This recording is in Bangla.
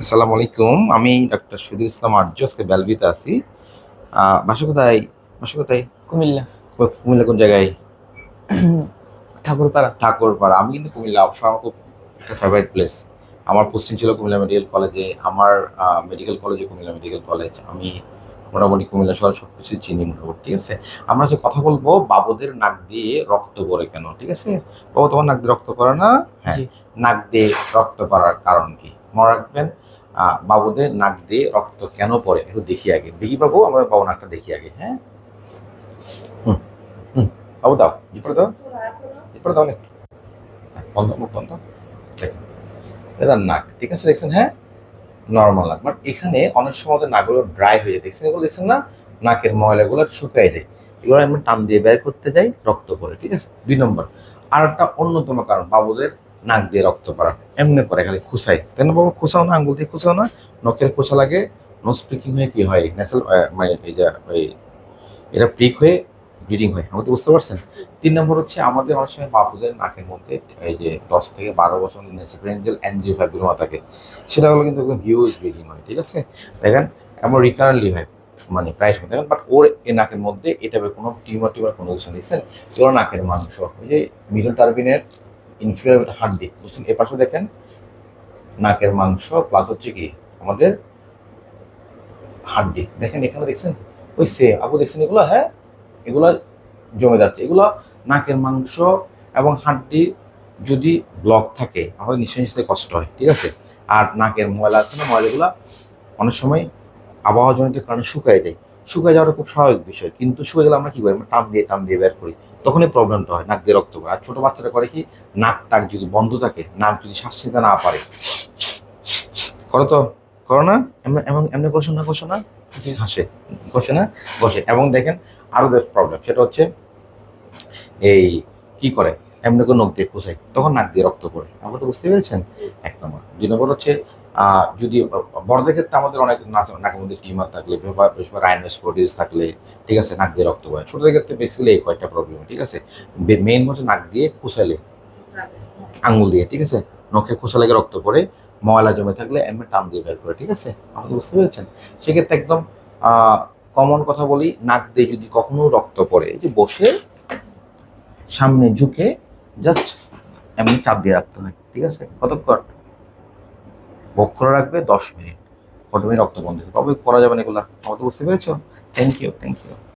আসসালামু আলাইকুম আমি ডক্টর শহীদুল ইসলাম আর্য আজকে বেলভিতে আছি। বাসা কোথায়? বাসা কোথায়? কুমিল্লা। কুমিল্লা কোন জায়গায়? ঠাকুরপাড়া। ঠাকুরপাড়া। আমি কিন্তু কুমিল্লা অবশ্যই আমার খুব একটা ফেভারিট প্লেস আমার পোস্টিং ছিল কুমিল্লা মেডিকেল কলেজে আমার মেডিকেল কলেজে কুমিল্লা মেডিকেল কলেজ আমি মোটামুটি কুমিল্লা শহর সব কিছুই চিনি মোটামুটি ঠিক আছে? আমরা যে কথা বলব বাবুদের নাক দিয়ে রক্ত পড়ে কেন ঠিক আছে? বাবু তোমার নাক দিয়ে রক্ত পড়ে না? হ্যাঁ। নাক দিয়ে রক্ত পড়ার কারণ কি? মনে রাখবেন বাবুদের নাক দিয়ে রক্ত কেন পড়ে? একটু দেখি আগে। দেখি বাবু আমরা বাবু নাকটা দেখি আগে হ্যাঁ? হুম হুম বাবু দাও জিপরে দাও। জিপরে দাও হ্যাঁ, বন্ধ মুখ বন্ধ। দেখেন এটা নাক ঠিক আছে দেখছেন হ্যাঁ? নর্মাল নাক বাট এখানে অনেক সময় ওদের নাকগুলো ড্রাই হয়ে যায়। দেখছেন এগুলো দেখছেন না? নাকের ময়লাগুলো শুকায় যায়। এগুলো আমি টান দিয়ে বের করতে যাই রক্ত পড়ে ঠিক আছে? দুই নম্বর। আর একটা অন্যতম কারণ বাবুদের নাক দিয়ে রক্ত পড়া। এমনি করে খালি খুসাই তাই না বাবু, খুসাও না, আঙ্গুল দিয়ে খুসাও না, নখের খোসা লাগে নোজ প্রিকিং হয়ে কি হয়? ন্যাচারাল মানে এই যে, ওই এটা প্রিক হয়ে ব্লিডিং হয়। আমাদের বুঝতে পারছেন? তিন নম্বর হচ্ছে আমাদের অনেক সময় বাবুদের নাকের মধ্যে এই যে দশ থেকে বারো বছর নেসিফ্রেঞ্জেল অ্যানজিওফাইব্রিমা থাকে। সেটা হলো কিন্তু একদম হিউজ ব্লিডিং হয়, ঠিক আছে? দেখেন, এমন রিকারেন্টলি হয় মানে প্রায় সময়। দেখেন বাট ওর এই নাকের মধ্যে এটা কোনো টিউমার টিউমার কোনো কিছু দেখছেন এগুলো নাকের মাংস, ওই যে মিডল টার্বিনের ইনফিরিয়র হাড্ডি বুঝছেন? এ পাশে দেখেন, নাকের মাংস প্লাস হচ্ছে কি আমাদের হাড্ডি দেখেন এখানে দেখছেন? ওই সে, আপু দেখছেন এগুলো? হ্যাঁ এগুলো জমে যাচ্ছে। এগুলো নাকের মাংস এবং হাড্ডি যদি ব্লক থাকে, আমাদের নিঃশ্বাস নিতে কষ্ট হয়, ঠিক আছে? আর নাকের ময়লা আছে না, ময়লাগুলো অনেক সময় আবহাওয়াজনিত কারণে শুকায় যায়। শুকায় যাওয়াটা খুব স্বাভাবিক বিষয়। কিন্তু শুকিয়ে গেলে আমরা কি করি? আমরা টান দিয়ে টান দিয়ে বের করি। তখনই প্রবলেমটা হয়, নাক দিয়ে রক্ত করে আর ছোটো বাচ্চারা করে কি? নাক টাক যদি বন্ধ থাকে, নাক যদি শ্বাস নিতে না পারে। করো তো, করো না? এমন এমন কষো না কষো না। জি। হাসে, কষে না বসে এবং দেখেন আরও দেখ প্রবলেম সেটা হচ্ছে এই কি করে? এমনি করে নখ দিয়ে কুসাই তখন নাক দিয়ে রক্ত পড়ে। আমরা তো বুঝতে পেরেছেন? এক নম্বর। দুই নম্বর হচ্ছে যদি বড়দের ক্ষেত্রে আমাদের অনেক নাকের মধ্যে টিউমার থাকলে রাইনোস্পোডিস থাকলে, ঠিক আছে, নাক দিয়ে রক্ত পড়ে। ছোটদের ক্ষেত্রে বেসিক্যালি এই কয়েকটা প্রবলেম ঠিক আছে? মেইন হচ্ছে নাক দিয়ে কুসাইলে আঙুল দিয়ে, ঠিক আছে? নখের লেগে রক্ত পড়ে, ময়লা জমে থাকলে এমনি টান দিয়ে বের করে, ঠিক আছে? আমাকে বুঝতে পেরেছেন? সেক্ষেত্রে একদম কমন কথা বলি, নাক দিয়ে যদি কখনো রক্ত পড়ে যে বসে, সামনে ঝুঁকে জাস্ট এমনি চাপ দিয়ে রাখতে হয়, ঠিক আছে? কতক্ষণ? ভোগ করে রাখবে, দশ মিনিট। অটোমেটিক রক্ত বন্ধ কবে করা যাবে না এগুলা। আমাকে বুঝতে পেরেছ? Thank you thank you